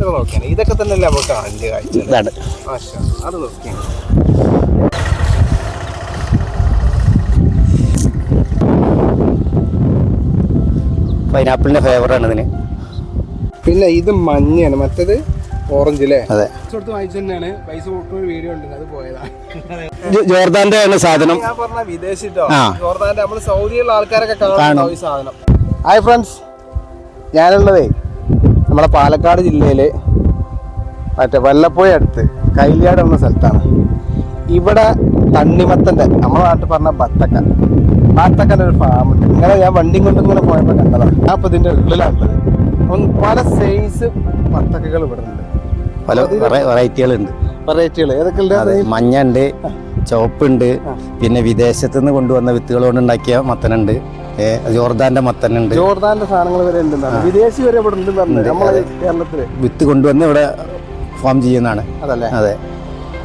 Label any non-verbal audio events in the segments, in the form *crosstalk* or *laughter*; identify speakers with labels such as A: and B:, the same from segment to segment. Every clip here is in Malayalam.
A: ഇതൊക്കെ നോക്കിയാണ് ഇതൊക്കെ തന്നെയല്ലേ നമുക്ക് കാണേണ്ട കാഴ്ച
B: ഇതാണ്.
A: അത് നോക്കിയാണ്
B: പൈനാപ്പിളിന്റെ ഫേവറാണ് ഇതിന്.
A: പിന്നെ ഇത് മഞ്ഞയാണ്. മറ്റേത് ഓറഞ്ച് അല്ലേ
B: അതെ.
A: തന്നെയാണ്. പൈസ വീഡിയോ ഉണ്ട് അത് പോയതാണ്
B: ജോർദാന്റെ ആണ് സാധനം.
A: ഞാൻ പറഞ്ഞ വിദേശിട്ടോ. ജോർദാന്റെ നമ്മൾ സൗദിയിലുള്ള ആൾക്കാരൊക്കെ കാണാൻ ഈ സാധനം. ഹായ് ഫ്രണ്ട്സ് ഞാനുള്ളതേ നമ്മളെ പാലക്കാട് ജില്ലയിൽ മറ്റേ വല്ലപ്പുഴ അടുത്ത് കൈലിയാട് എന്ന സ്ഥലത്താണ്. ഇവിടെ തണ്ണിമത്തന്റെ നമ്മുടെ നാട്ടിൽ പറഞ്ഞ ബത്തക്ക. ബത്തക്കന്റെ ഒരു ഫാം ഉണ്ട്. ഇങ്ങനെ ഞാൻ വണ്ടിയും കൊണ്ട് ഇങ്ങനെ പോയപ്പോൾ കണ്ടതാണ് ഞാൻ ഇപ്പൊ ഇതിന്റെ ഉള്ളിലാണുള്ളത് പല സൈസ് ബത്തക്കകൾ ഇവിടെ ഉണ്ട്.
B: പല വെറൈറ്റികളുണ്ട്
A: വെറൈറ്റികൾ ഏതൊക്കെ
B: മഞ്ഞ ഉണ്ട് ചുവപ്പുണ്ട് പിന്നെ വിദേശത്ത് നിന്ന് കൊണ്ടുവന്ന വിത്തുകൾ കൊണ്ട് ഉണ്ടാക്കിയ മത്തനുണ്ട്. ജോർദാന്റെ മത്തനുണ്ട്.
A: ജോർദാന്റെ സാധനങ്ങൾ വരെ ഉണ്ടെന്നാണ് വിദേശി വരെ ഇവിടെ ഉണ്ടെന്ന് പറഞ്ഞു. നമ്മളെ കേരളത്തിൽ.
B: വിത്ത് കൊണ്ടുവന്ന് ഇവിടെ ഫോം ചെയ്യുന്നതാണ്.
A: അതല്ലേ?
B: അതെ.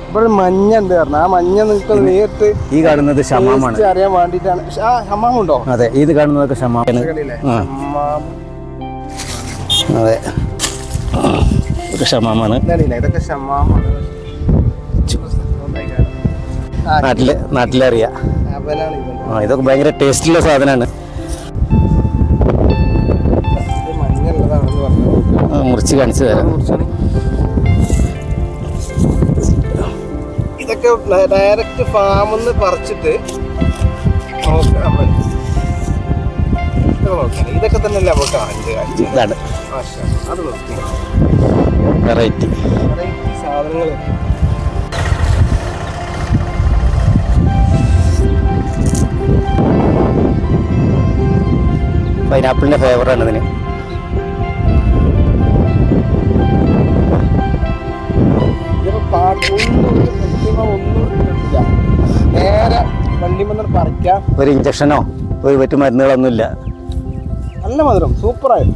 A: ഇവിടെ മഞ്ഞ എന്ത് പറഞ്ഞു. ആ മഞ്ഞ നിങ്ങൾക്ക് നേരിട്ട്
B: ഈ കാണുന്നത് ഷമാമാണ്.
A: അറിയാൻ വേണ്ടിട്ടാണ് ആ ഹമ്മാം ഉണ്ടോ?
B: അതെ. ഇത് കാണുന്നതൊക്കെ ഷമാമാണ്. അതെ. ഒരു ഷമാമാണ്.
A: ഇതൊക്കെ ഷമ്മാമാണ് ആ,
B: നാട്ടിൽ നാട്ടിലറിയാം. ആ ഇതൊക്കെ ഭയങ്കര ടേസ്റ്റുള്ള സാധനമാണ് മുറിച്ച് കാണിച്ചു തരാം.
A: ഇതൊക്കെ ഡയറക്റ്റ് ഫാമിന്ന് പറിച്ചിട്ട് നോക്കാം നമ്മൾ. ഇതൊക്കെ തന്നെയല്ലേ നമുക്ക്
B: ഇതാണ്.
A: അത്
B: വെറൈറ്റി
A: സാധനങ്ങൾ
B: പൈനാപ്പിളിന്റെ ഫേവറാണ് ഇതിന്.
A: ഒരു
B: ഇഞ്ചക്ഷനോ ഒരു മറ്റു മരുന്നുകളൊന്നുമില്ല.
A: നല്ല മധുരം സൂപ്പറായി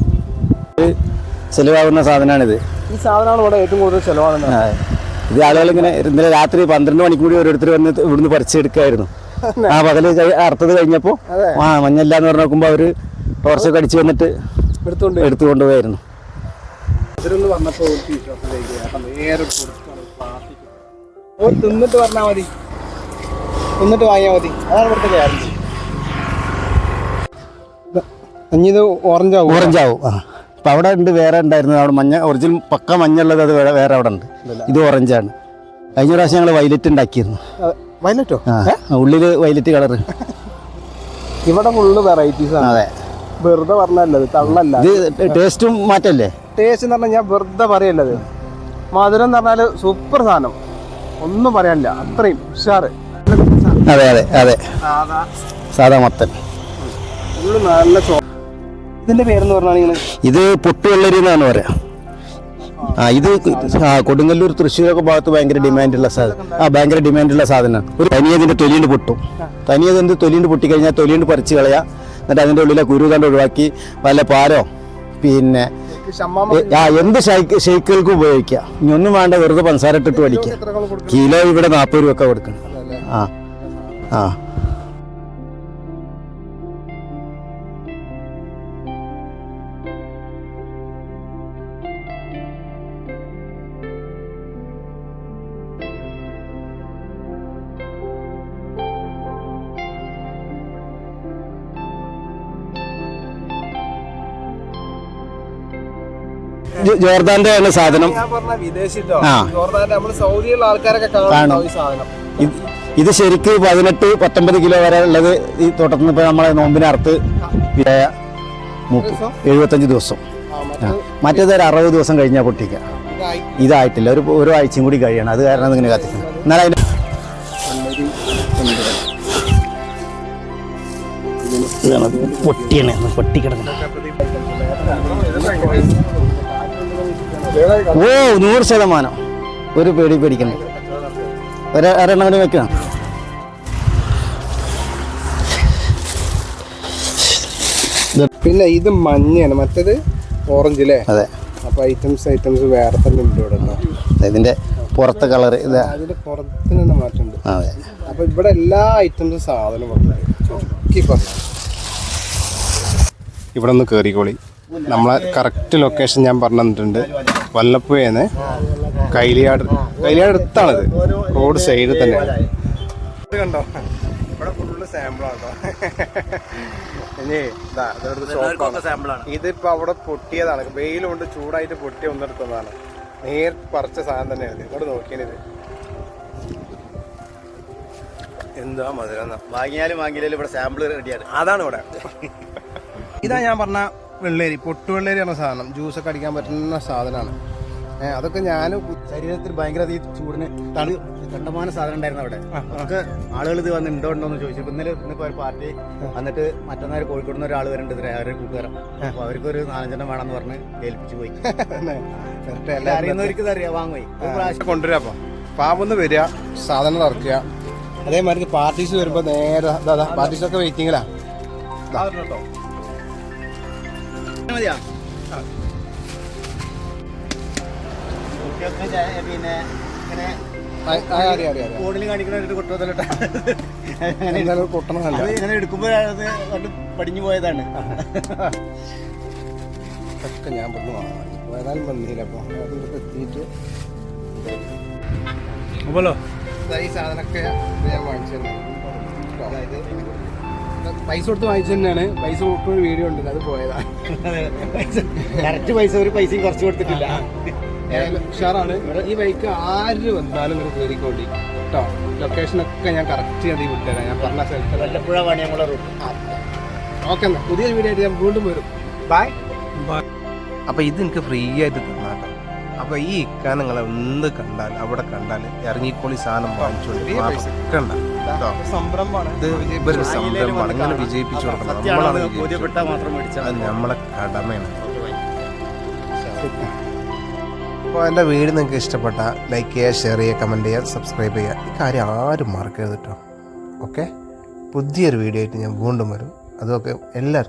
B: ചെലവാകുന്ന സാധനമാണിത്
A: ഈ സാധനമാണ് ഇവിടെ ഏറ്റവും കൂടുതൽ
B: ചിലവാകുന്നത്. ഇത് ആളുകൾ ഇങ്ങനെ ഇന്നലെ രാത്രി പന്ത്രണ്ട് മണിക്ക് കൂടി ഓരോരുത്തർ വന്ന് ഇവിടുന്ന് പറിച്ചെടുക്കായിരുന്നു. ആ പകൽ അറുത്തത് കഴിഞ്ഞപ്പോൾ. ആ മഞ്ഞല്ല എന്ന് പറഞ്ഞ് നോക്കുമ്പോൾ അവർ ടോർച്ചൊക്കെ അടിച്ചു വന്നിട്ട്
A: എടുത്തുകൊണ്ട് എടുത്തുകൊണ്ട് ഓ തിന്നിട്ട് പറഞ്ഞാൽ മതി. തിന്നിട്ട് വാങ്ങിയാൽ മതി. അതാണ് ഇവിടുത്തെ ഗ്യാരണ്ടി അഞ്ഞിത് ഓറഞ്ച് ആവും
B: ഓറഞ്ച് ആവും ആ. അപ്പം അവിടെ ഉണ്ട് വേറെ ഉണ്ടായിരുന്നത് അവിടെ മഞ്ഞ ഒറിജിനൽ പക്ക മഞ്ഞുള്ളത് അത് വേറെ വേറെ അവിടെ ഉണ്ട്. ഇത് ഓറഞ്ചാണ്. കഴിഞ്ഞ പ്രാവശ്യം ഞങ്ങൾ വൈലറ്റ് ഉണ്ടാക്കിയിരുന്നു.
A: വയലറ്റോ
B: ഉള്ളിൽ വയലറ്റ് കളർ
A: ഇവിടെ ഫുള്ള് വെറൈറ്റീസ് ആണ്.
B: അതെ.
A: വെറുതെ പറഞ്ഞല്ലത് തള്ളല്ല.
B: ഇത് ടേസ്റ്റും മാറ്റല്ലേ?
A: ടേസ്റ്റ് എന്ന് പറഞ്ഞാൽ ഞാൻ വെറുതെ പറയല്ലത് മധുരം എന്ന് പറഞ്ഞാൽ സൂപ്പർ സാധനം. ഒന്നും പറയാനില്ല. അത്രയും ഉഷാറ്.
B: അതെ അതെ അതെ.
A: സാധാ.
B: സാധാ മത്തൻ.
A: നല്ല ചോ ഇതിന്റെ പേരെന്ന് പറഞ്ഞാൽ
B: ഇത് പൊട്ടുവെള്ളരി എന്നാണ് പറയാ. ആ ഇത് ആ കൊടുങ്ങല്ലൂർ തൃശ്ശൂരൊക്കെ ഭാഗത്ത് ഭയങ്കര ഡിമാൻഡുള്ള സാധനം ആ ഭയങ്കര ഡിമാൻഡുള്ള സാധനമാണ് ഒരു തനിയതിന്റെ തൊലിയുണ്ട് പൊട്ടും. തനിയതിന്റെ തൊലിയുണ്ട് പൊട്ടിക്കഴിഞ്ഞാൽ തൊലിയുണ്ട് പറിച്ച് കളയാ. എന്നിട്ട് അതിന്റെ ഉള്ളിലെ കുരു കണ്ട് ഒഴിവാക്കി വല്ല പാരോ പിന്നെ ആ എന്ത് ഷെയ്ക്കുകൾക്കും ഉപയോഗിക്കാം. ഇനി ഒന്നും വേണ്ട വെറുതെ പഞ്ചസാര ഇട്ടിട്ട് പഠിക്കാം കിലോ ഇവിടെ നാൽപ്പത് രൂപ ഒക്കെ കൊടുക്കണം. ആ ആ. ജോർദാന്റെ ആണ് സാധനം.
A: ഞാൻ പറഞ്ഞ വിദേശിട്ടോ
B: ആ.
A: നമ്മൾ സൗദിയുള്ള ആൾക്കാരൊക്കെ കാണും.
B: കാണും.
A: സാധനം.
B: ഇത് ശരിക്ക് പതിനെട്ട് പത്തൊമ്പത് കിലോ വരെ ഉള്ളത് ഈ തോട്ടത്തിൽ നിന്ന് ഇപ്പോൾ നമ്മളെ നോമ്പിന് അറുത്ത് പിന്നെ മുപ്പ-
A: ദിവസം?
B: എഴുപത്തഞ്ച് ദിവസം. മറ്റേത് ഒരു അറുപത് ദിവസം കഴിഞ്ഞാൽ പൊട്ടിക്കുക ഇതായിട്ടില്ല. ഒരു ഒരു ആഴ്ചയും കൂടി കഴിയണം. അത് കാരണം ഇങ്ങനെ കത്തിക്കണം എന്നാൽ അതിന് പൊട്ടിയാണ്. പൊട്ടി കിടക്കുന്നത് ഓ നൂറ് ശതമാനം. ഒരു പേടി പേടിക്കണം ഒരു ഒരെണ്ണം കൂടി വെക്കണം
A: പിന്നെ ഇത് മഞ്ഞയാണ്. മറ്റേത് ഓറഞ്ച് അല്ലേ
B: അതെ.
A: അപ്പൊ ഐറ്റംസ് ഐറ്റംസ് വേറെ തന്നെ ഉണ്ട് ഇവിടെ.
B: ഇതിന്റെ പുറത്തെ കളർ ഇത്.
A: അതിന്റെ പുറത്തിന് തന്നെ മാറ്റമുണ്ട്.
B: അതെ.
A: അപ്പൊ ഇവിടെ എല്ലാ ഐറ്റംസും സാധനം ഇവിടെ ഒന്ന് കയറിക്കോളി നമ്മളെ കറക്റ്റ് ലൊക്കേഷൻ ഞാൻ പറഞ്ഞു തന്നിട്ടുണ്ട് വല്ലപ്പുഴന്ന് കൈലിയാട് കൈലിയാട് അടുത്താണിത്. റോഡ് സൈഡിൽ തന്നെ കണ്ടോ? ഇവിടെ ഫുള്ള് സാമ്പിളാണ് ഷോപ്പാണ് ഇതിപ്പോ അവിടെ പൊട്ടിയതാണ്. വെയിലുണ്ട് ചൂടായിട്ട് പൊട്ടി ഒന്നെടുത്തതാണ് നേർ പറിച്ച സാധനം തന്നെയാണ് ഇങ്ങോട്ട് നോക്കിയത് എന്താ മധുരം
B: വാങ്ങിയാലും വാങ്ങിയാലും ഇവിടെ സാമ്പിൾ റെഡിയാണ്
A: അതാണ് ഇവിടെ. *laughs* ഇതാ ഞാൻ പറഞ്ഞ വെള്ളേരി പൊട്ടുവെള്ളേരി ആണ് സാധനം ജ്യൂസൊക്കെ അടിക്കാൻ പറ്റുന്ന സാധനമാണ്. അതൊക്കെ ഞാൻ
B: ശരീരത്തിൽ ഭയങ്കര ഈ ചൂടിന് തണു കണ്ടമാന സാധനം ഉണ്ടായിരുന്നു അവിടെ. ഒക്കെ ആളുകൾ ഇത് വന്ന് ഉണ്ടോ ഉണ്ടോ എന്ന് ചോദിച്ചു. ഇന്നലെ ഇന്നിപ്പോ ഒരു പാർട്ടി വന്നിട്ട് മറ്റന്നാൾ കോഴിക്കോട് നിന്ന് ഒരാൾ വരുന്നുണ്ട് അവരുടെ കൂട്ടുകാരൻ അപ്പൊ അവർക്ക് ഒരു നാലഞ്ചെണ്ണം വേണമെന്ന് പറഞ്ഞ് ഏൽപ്പിച്ചു പോയി. *laughs* എല്ലാം അറിയുന്നവർക്ക് അറിയാം. വാങ്ങുപോയി
A: കൊണ്ടുവരാ പാമ്പൊന്ന് വരിക സാധനം ഇറക്കുക അതേമാതിരി പാർട്ടീസ് വരുമ്പോ നേരെ പാർട്ടീസ് ഒക്കെ വെയിറ്റിങ്ങിലാ
B: മതിയാ? പിന്നെ ഇങ്ങനെ ഫോണിൽ കൊട്ടുവതലട്ട
A: എന്തായാലും കൊട്ടണമല്ല
B: അത് ഇങ്ങനെ കണ്ട് പടിഞ്ഞു പോയതാണ്.
A: ഒക്കെ ഞാൻ വന്ന് വാങ്ങാൻ ഏതായാലും വന്നില്ല അപ്പൊ അത് ഇവിടെ എത്തിയിട്ട്
B: അപ്പോലോ?
A: ഈ സാധനമൊക്കെ ഞാൻ വാങ്ങിച്ചു പൈസ കൊടുത്ത് വാങ്ങിച്ചു തന്നെയാണ്. പൈസ കൊടുക്കുന്ന ഒരു വീഡിയോ ഉണ്ട് അത് പോയതാ.
B: കറക്റ്റ് പൈസ ഒരു പൈസയും കുറച്ച് കൊടുത്തിട്ടില്ല.
A: ഉഷാറാണ്. ഈ ബൈക്ക് ആര് വന്നാലും ഇങ്ങനെ കയറിക്കോണ്ടി. കേട്ടോ ലൊക്കേഷനൊക്കെ ഞാൻ കറക്റ്റ് ചെയ്ത് വിട്ടുതരാം ഞാൻ പറഞ്ഞ സ്ഥലത്ത്
B: വല്ലപ്പുഴ വാണിയംകുളം റൂട്ട്
A: ഓക്കെ എന്നാ. പുതിയൊരു വീഡിയോ ആയിട്ട് ഞാൻ വീണ്ടും വരും. ബൈ അപ്പൊ ഇത് എനിക്ക് ഫ്രീ ആയിട്ട് തന്നാട്ടോ അപ്പൊ ഈ ഇക്കാൻ നിങ്ങൾ എന്ത് കണ്ടാൽ അവിടെ കണ്ടാൽ ഇറങ്ങിക്കോളി സാധനം വാങ്ങിച്ചോളി
B: സംരംഭമാണ്.
A: ഇവരൊരു സംരംഭമാണ്. ഇങ്ങനെ വിജയിപ്പിച്ചു കൊടുക്കണം നമ്മളാണ് വിജയിപ്പിച്ചു
B: ബോധ്യപ്പെട്ടാൽ മാത്രം മേടിച്ചാൽ
A: അത് നമ്മളെ കടമയാണ്. അപ്പോൾ എന്റെ വീട് നിങ്ങൾക്ക് ഇഷ്ടപ്പെട്ട ലൈക്ക് ചെയ്യുക ഷെയർ ചെയ്യുക കമന്റ് ചെയ്യുക സബ്സ്ക്രൈബ് ചെയ്യുക. ഈ കാര്യം ആരും മറക്കരുത് കേട്ടോ. ഓക്കെ? പുതിയൊരു വീഡിയോ ആയിട്ട് ഞാൻ വീണ്ടും വരും. അതൊക്കെ എല്ലാവർക്കും